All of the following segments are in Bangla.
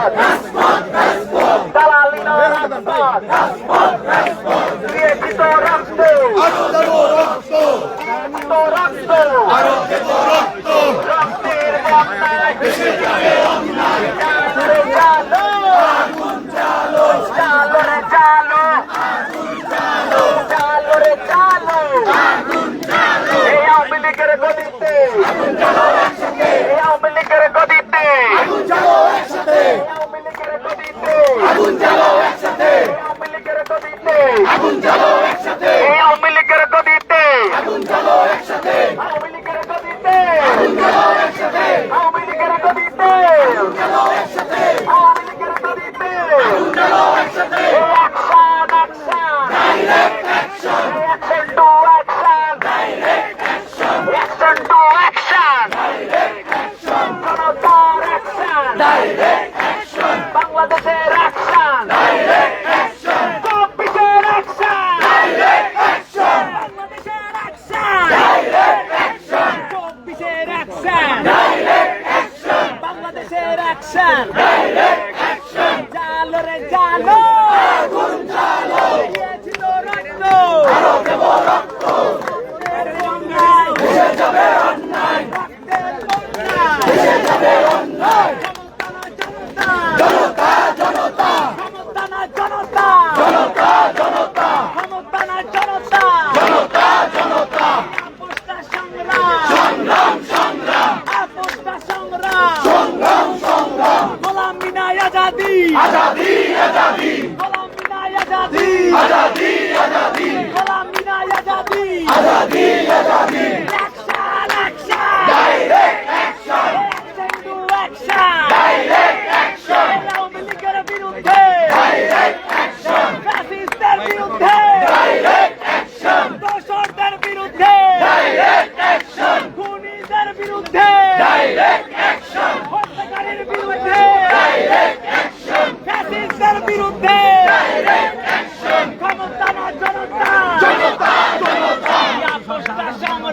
জিন্দাবাদ Revolution! Direct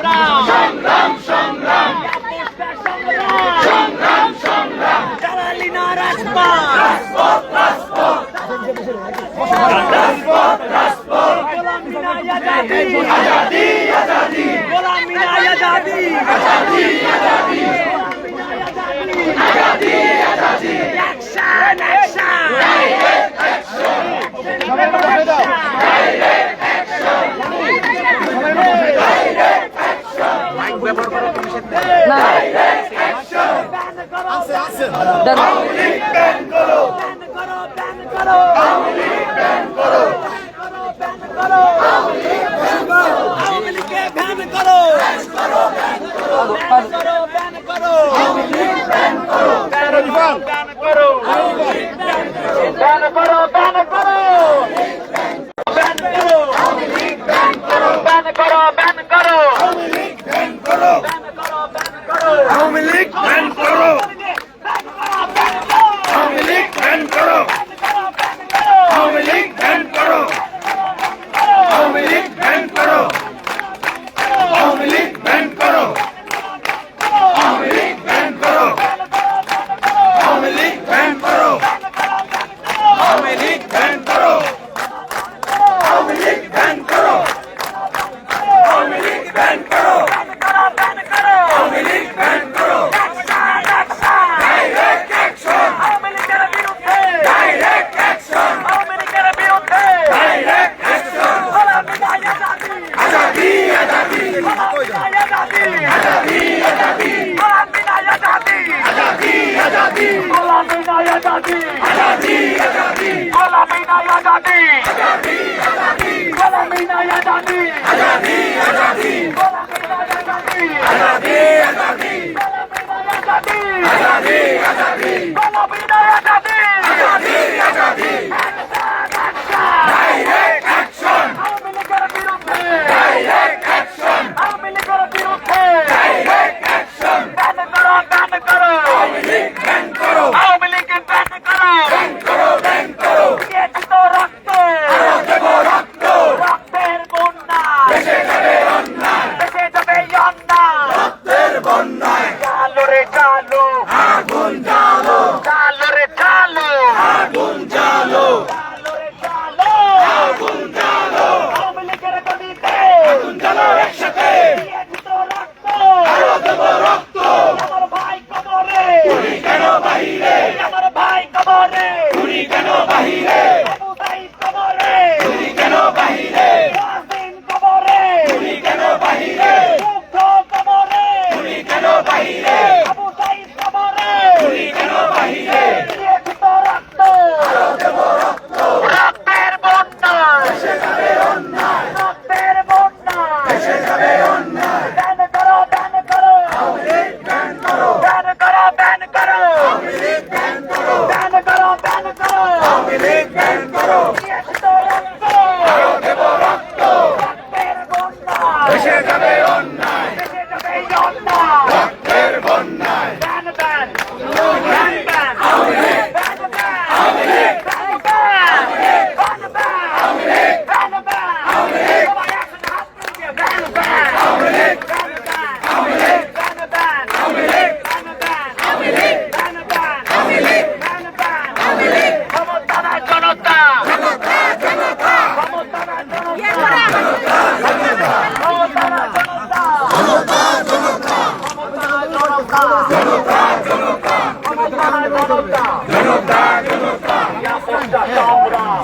รา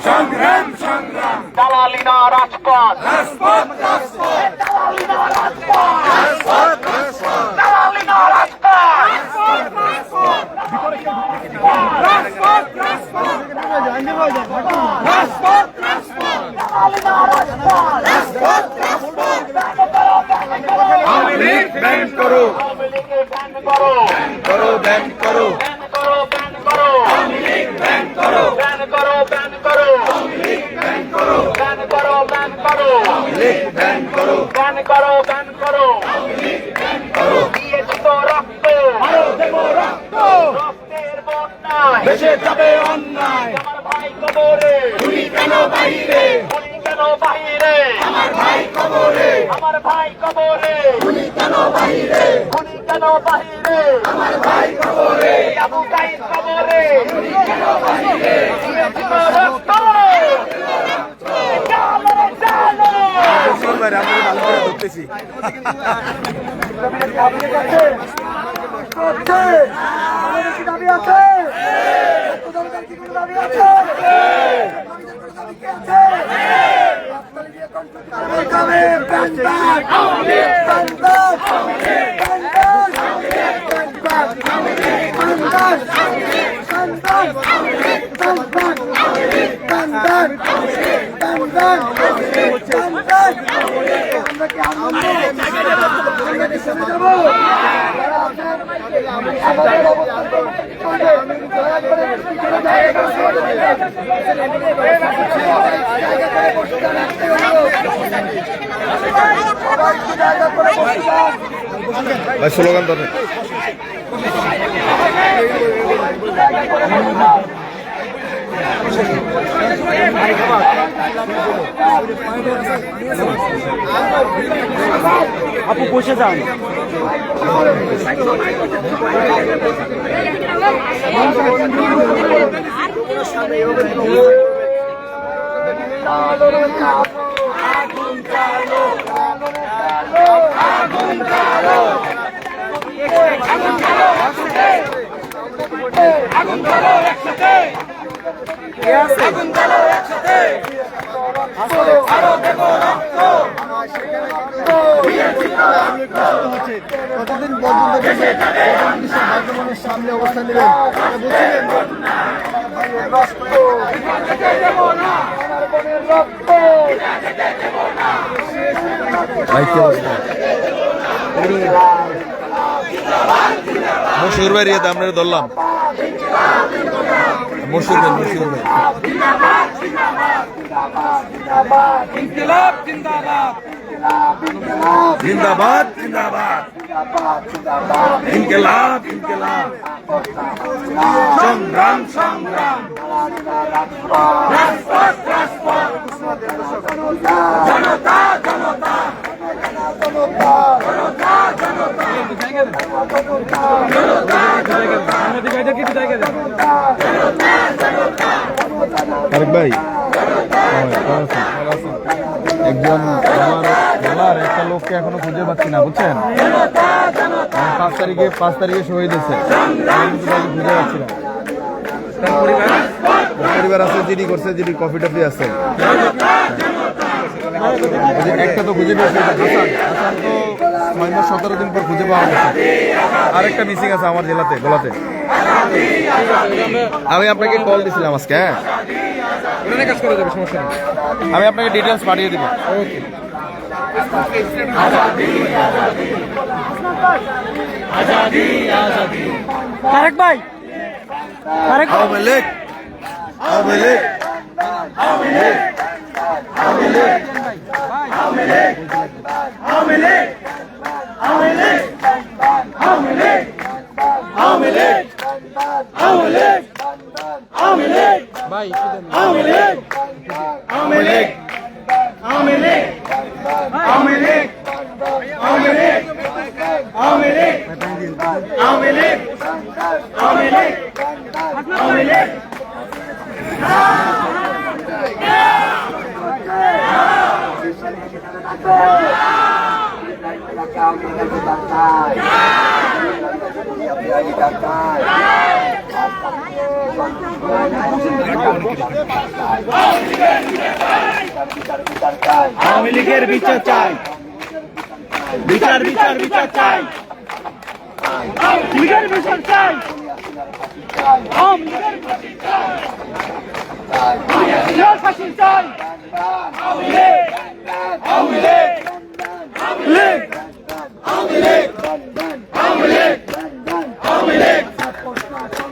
সংগ্রাম সংগ্রাম। দালালিনা রাজপথ। রাজপথ রাজপথ। দালালিনা রাজপথ। রাজপথ রাজপথ। দালালিনা রাজপথ। রাজপথ রাজপথ। রাজপথ রাজপথ। রাজপথ। ব্যান করো। ব্যান করো ব্যান করো। লিখবেন করো। ভাই আমরা ভালো করে ধরতেছি Bang, bang, bang, bang, bang. ভাই স্লোগান ধরেন আপু বসে যান। আগুন কালো একসাথে আগুন কালো একসাথে। কতদিন পর্যন্ত বর্তমানের সামনে অবস্থান নেবেন বুঝছিলেন মশুর বাড়িয়ে আমরা ধরলাম মশুর ভাই ইনকিলাব জিন্দাবাদ। জিন্দাবাদ জিন্দাবাদ। ইনকেলাব ইনকেলাব। সংগ্রাম সংগ্রাম। জনতা জনতা। আরেক ভাই। একজন আমার একটা লোককে এখনও খুঁজে পাচ্ছি না, বুঝছেন? পাঁচ তারিখে পাঁচ তারিখে শহীদ হয়েছে। খুঁজে পাচ্ছি না। পরিবার? আছে জিডি করছে জিডি কফি টফি আছে। একটা তো খুঁজে পেয়েছে হাসান। হাসান তো ছয় মাস সতেরো দিন পর খুঁজে পাওয়া গেছে। আরেকটা মিসিং আছে আমার জেলাতে গোলাতে। আমি আপনাকে কল দিছিলাম আজকে হ্যাঁ? কাজ করে যাবে সমস্যা নেই। আমি আপনাকে ডিটেলস পাঠিয়ে দিব। ওকে তারেক ভাই তারেক আওয়ামী লীগ আওয়ামী লীগ ভাই আওয়ামী লীগ আওয়ামী লীগ আওয়ামী লীগ আওয়ামী লীগ আওয়ামী লীগ আওয়ামী লীগ আওয়ামী লীগ আওয়ামী লীগ আওয়ামী আওয়ামী লীগের বিচার চাই। বিচার বিচার বিচার চাই। আওয়ামী লীগ। আওয়ামী লীগ। আওয়ামী লীগ। আওয়ামী লীগ। আওয়ামী লীগ।